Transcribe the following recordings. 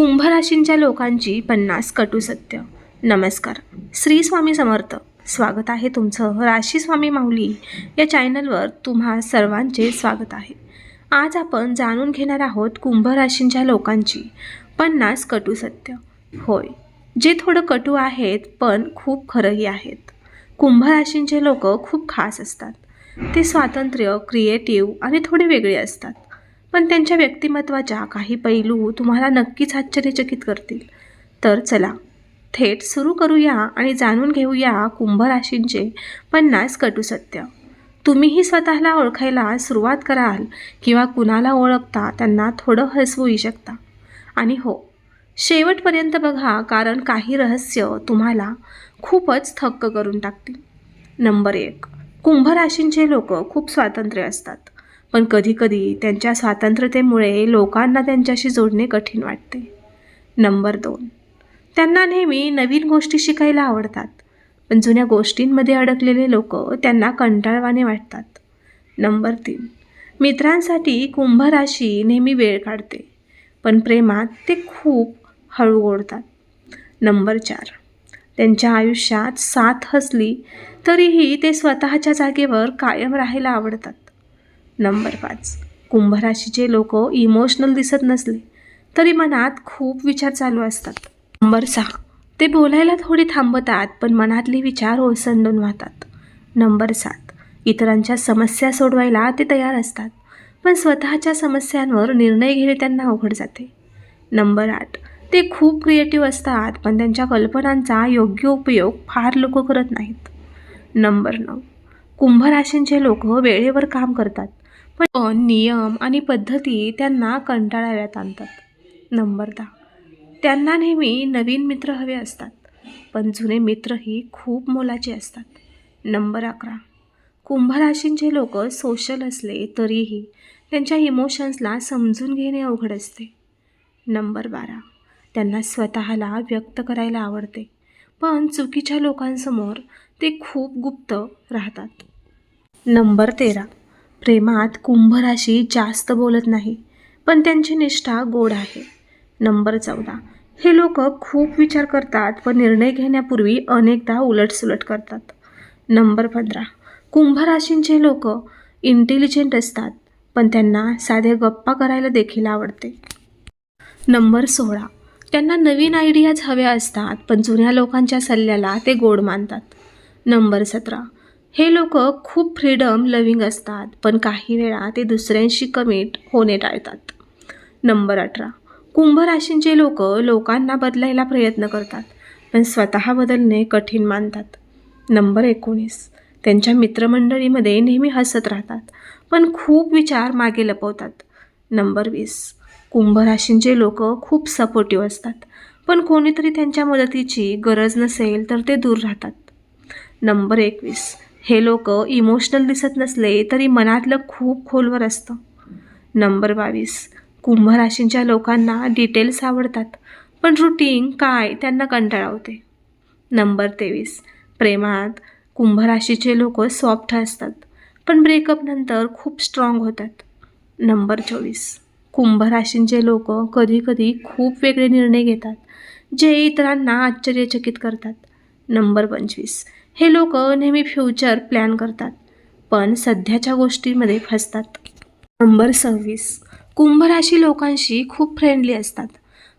कुंभ राशींच्या लोकांची पन्नास कटू सत्य. नमस्कार. श्री स्वामी समर्थ. स्वागत आहे तुमचं राशी स्वामी माऊली या चॅनलवर तुम्हा सर्वांचे स्वागत आहे. आज आपण जाणून घेणार आहोत कुंभ राशींच्या लोकांची पन्नास कटू सत्य. होय जे थोडं कटू आहेत पण खूप खरंही आहेत. कुंभ राशींचे लोक खूप खास असतात. ते स्वातंत्र्य क्रिएटिव्ह आणि थोडे वेगळे असतात. पण त्यांच्या व्यक्तिमत्वाच्या काही पैलू तुम्हाला नक्कीच आश्चर्यचकित करतील. तर चला थेट सुरू करूया आणि जाणून घेऊया कुंभ राशींचे पन्नास कटुसत्य तुम्हीही स्वतःला ओळखायला सुरुवात कराल किंवा कुणाला ओळखता त्यांना थोडं हसवूही शकता. आणि हो शेवटपर्यंत बघा कारण काही रहस्य तुम्हाला खूपच थक्क करून टाकतील. नंबर एक कुंभ राशींचे लोक खूप स्वातंत्र्य असतात. पण कधीकधी त्यांच्या स्वातंत्र्यतेमुळे लोकांना त्यांच्याशी जोडणे कठीण वाटते. नंबर दोन. त्यांना नेहमी नवीन गोष्टी शिकायला आवडतात. पण जुन्या गोष्टींमध्ये अडकलेले लोक त्यांना कंटाळवाने वाटतात. नंबर तीन. मित्रांसाठी कुंभ राशी नेहमी वेळ काढते पण प्रेमात ते खूप हळू ओढतात. नंबर चार. त्यांच्या आयुष्यात साथ हसली तरीही ते स्वतःच्या जागेवर कायम राहायला आवडतात. नंबर पाच. कुंभराशीचे लोक इमोशनल दिसत नसले तरी मनात खूप विचार चालू असतात. नंबर सहा. ते बोलायला थोडी थांबतात पण मनातले विचार ओसंडून वाहतात. नंबर सात. इतरांच्या समस्या सोडवायला ते तयार असतात पण स्वतःच्या समस्यांवर निर्णय घेणे त्यांना अवघड जाते. नंबर आठ. ते खूप क्रिएटिव्ह असतात पण त्यांच्या कल्पनांचा योग्य उपयोग फार लोक करत नाहीत. नंबर नऊ. कुंभ राशींचे लोक वेळेवर काम करतात पण नियम आणि पद्धती त्यांना कंटाळाव्यात आणतात. नंबर दहा. त्यांना नेहमी नवीन मित्र हवे असतात पण जुने मित्रही खूप मोलाचे असतात. नंबर अकरा. कुंभराशींचे लोक सोशल असले तरीही त्यांच्या इमोशन्सला समजून घेणे अवघड असते. नंबर बारा. त्यांना स्वतःला व्यक्त करायला आवडते पण चुकीच्या लोकांसमोर ते खूप गुप्त राहतात. नंबर तेरा. प्रेमात कुंभराशी जास्त बोलत नाही पण त्यांची निष्ठा गोड आहे. नंबर चौदा. हे लोक खूप विचार करतात व निर्णय घेण्यापूर्वी अनेकदा उलटसुलट करतात. नंबर पंधरा. कुंभ राशींचे लोक इंटेलिजंट असतात पण त्यांना साधे गप्पा करायला देखील आवडते. नंबर सोळा. त्यांना नवीन आयडियाज हव्या असतात पण जुन्या लोकांच्या सल्ल्याला ते गोड मानतात. नंबर सतरा. हे लोक खूप फ्रीडम लविंग असतात पण काही वेळा ते दुसऱ्यांशी कमिट होणे टाळतात. नंबर अठरा. कुंभ राशींचे लोक लोकांना बदलायला प्रयत्न करतात पण स्वतः बदलणे कठीण मानतात. नंबर एकोणीस. त्यांच्या मित्रमंडळीमध्ये नेहमी हसत राहतात पण खूप विचार मागे लपवतात. नंबर वीस. कुंभ राशींचे लोक खूप सपोर्टिव्ह असतात पण कोणीतरी त्यांच्या मदतीची गरज नसेल तर ते दूर राहतात. नंबर एकवीस. हे लोक इमोशनल दिसत नसले तरी मनातलं खूप खोलवर असतं. नंबर बावीस. कुंभराशींच्या लोकांना डिटेल्स आवडतात पण रुटीन काय त्यांना कंटाळवते. नंबर तेवीस. प्रेमात कुंभ राशीचे लोक सॉफ्ट असतात पण ब्रेकअपनंतर खूप स्ट्रॉंग होतात. नंबर चोवीस. कुंभ राशींचे लोक कधीकधी खूप वेगळे निर्णय घेतात जे इतरांना आश्चर्यचकित करतात. नंबर पंचवीस. हे लोक नेहमी फ्युचर प्लॅन करतात पण सध्याच्या गोष्टीमध्ये फसतात. नंबर सव्वीस. कुंभ राशी लोकांशी खूप फ्रेंडली असतात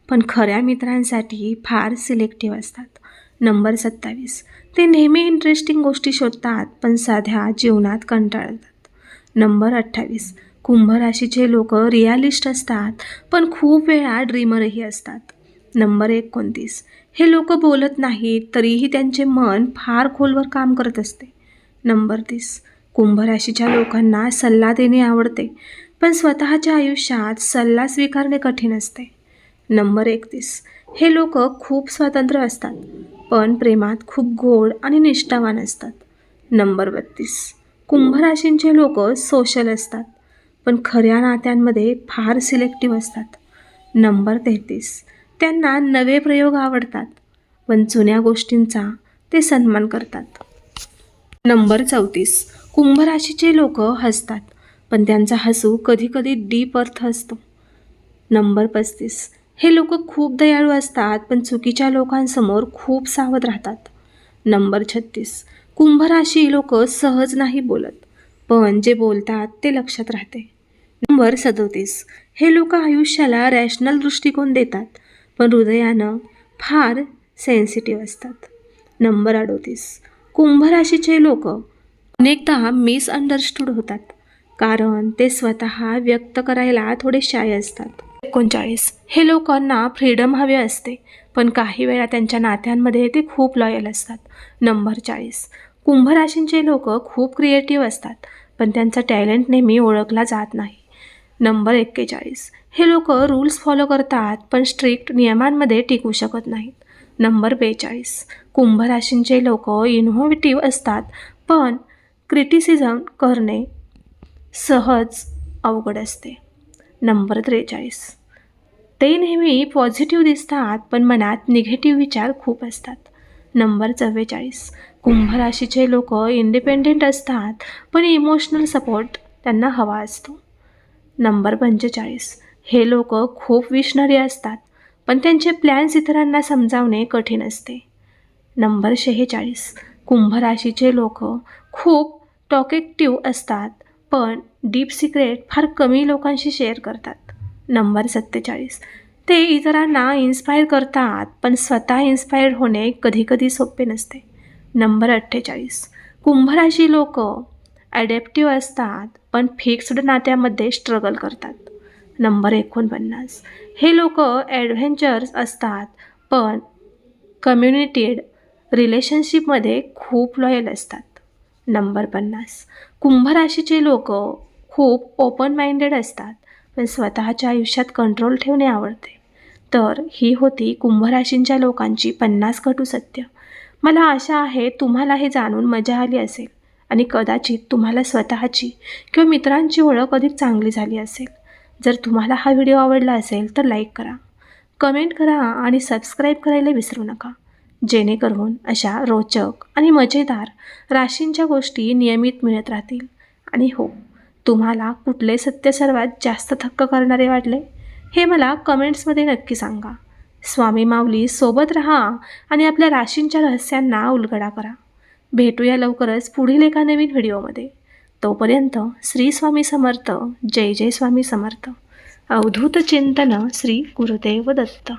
पण खऱ्या मित्रांसाठी फार सिलेक्टिव्ह असतात. नंबर सत्तावीस. ते नेहमी इंटरेस्टिंग गोष्टी शोधतात पण साध्या जीवनात कंटाळतात. नंबर अठ्ठावीस. कुंभ राशीचे लोक रियालिस्ट असतात पण खूप वेळा ड्रीमरही असतात. नंबर एकोणतीस. हे लोक बोलत नाहीत तरीही त्यांचे मन फार खोलवर काम करत असते. नंबर तीस. कुंभ राशीच्या लोकांना सल्ला देणे आवडते पण स्वतःच्या आयुष्यात सल्ला स्वीकारणे कठीण असते. नंबर एकतीस. हे लोक खूप स्वतंत्र असतात पण प्रेमात खूप गोड आणि निष्ठावान असतात. नंबर बत्तीस. कुंभ राशींचे लोक सोशल असतात पण खऱ्या नात्यांमध्ये फार सिलेक्टिव्ह असतात. नंबर तेहतीस. त्यांना नवे प्रयोग आवडतात पण जुन्या गोष्टींचा ते सन्मान करतात. नंबर चौतीस. कुंभ राशीचे लोक हसतात पण त्यांचा हसू कधीकधी डीप अर्थ असतो. नंबर पस्तीस. हे लोक खूप दयाळू असतात पण चुकीच्या लोकांसमोर खूप सावध राहतात. नंबर छत्तीस. कुंभ राशी लोक सहज नाही बोलत पण जे बोलतात ते लक्षात राहते. नंबर सदोतीस. हे लोक आयुष्याला रॅशनल दृष्टिकोन देतात पण हृदयानं फार सेन्सिटिव्ह असतात. नंबर अडोतीस. कुंभ राशीचे लोक अनेकदा मिसअंडरस्टूड होतात. कारण ते स्वतः व्यक्त करायला थोडे शाय असतात. एकोणचाळीस. हे लोकांना फ्रीडम हवे असते पण काही वेळा त्यांच्या नात्यांमध्ये ते खूप लॉयल असतात. नंबर चाळीस. कुंभ राशींचे लोक खूप क्रिएटिव्ह असतात पण त्यांचा टॅलेंट नेहमी ओळखला जात नाही. नंबर एक्केचाळीस. हे लोक रूल्स फॉलो करतात पण स्ट्रिक्ट नियमांमध्ये टिकू शकत नाहीत. नंबर बेचाळीस. कुंभ राशींचे लोक इनोव्हेटिव्ह असतात पण क्रिटिसिझम करणे सहज अवघड असते. नंबर त्रेचाळीस. ते नेहमी पॉझिटिव्ह दिसतात पण मनात निगेटिव्ह विचार खूप असतात. नंबर चव्वेचाळीस. कुंभ राशीचे लोक इंडिपेंडेंट असतात पण इमोशनल सपोर्ट त्यांना हवा असतो. नंबर पंचेचाळीस. हे लोक खूप विशनरी असतात पण त्यांचे प्लॅन्स इतरांना समजावणे कठीण असते. नंबर शेहेचाळीस. कुंभ राशीचे लोक खूप टॉकेक्टिव्ह असतात पण डीप सिक्रेट फार कमी लोकांशी शेअर करतात. नंबर सत्तेचाळीस. ते इतरांना इन्स्पायर करतात पण स्वतः इन्स्पायर्ड होणे कधीकधी सोपे नसते. नंबर अठ्ठेचाळीस. कुंभराशी लोक ॲडॅप्टिव्ह असतात पण फिक्स्ड नात्यामध्ये स्ट्रगल करतात. नंबर एकोणपन्नास. हे लोक ॲडव्हेंचर्स असतात पण कम्युनिटेड रिलेशनशिपमध्ये खूप लॉयल असतात. नंबर पन्नास. कुंभ राशीचे लोक खूप ओपन माइंडेड असतात पण स्वतःच्या आयुष्यात कंट्रोल ठेवणे आवडते. तर ही होती कुंभ राशींच्या लोकांची पन्नास कटू सत्य. मला आशा आहे तुम्हाला हे जाणून मजा आली असेल. आणि कदाचित तुम्हाला स्वतःची किंवा मित्रांची ओळख अधिक चांगली झाली असेल. जर तुम्हाला हा व्हिडिओ आवडला असेल तर लाईक करा कमेंट करा आणि सबस्क्राईब करायला विसरू नका. जेणेकरून अशा रोचक आणि मजेदार राशींच्या गोष्टी नियमित मिळत राहतील. आणि हो तुम्हाला कुठले सत्य सर्वात जास्त थक्क करणारे वाटले? हे मला कमेंट्समध्ये नक्की सांगा. स्वामी माऊली सोबत रहा आणि आपल्या राशींच्या रहस्यांना उलगडा करा. भेटूया लवकरच पुढील एका नवीन व्हिडिओमध्ये. तोपर्यंत श्री स्वामी समर्थ जय जय स्वामी समर्थ. अवधूत चिंतन श्री गुरुदेव दत्त.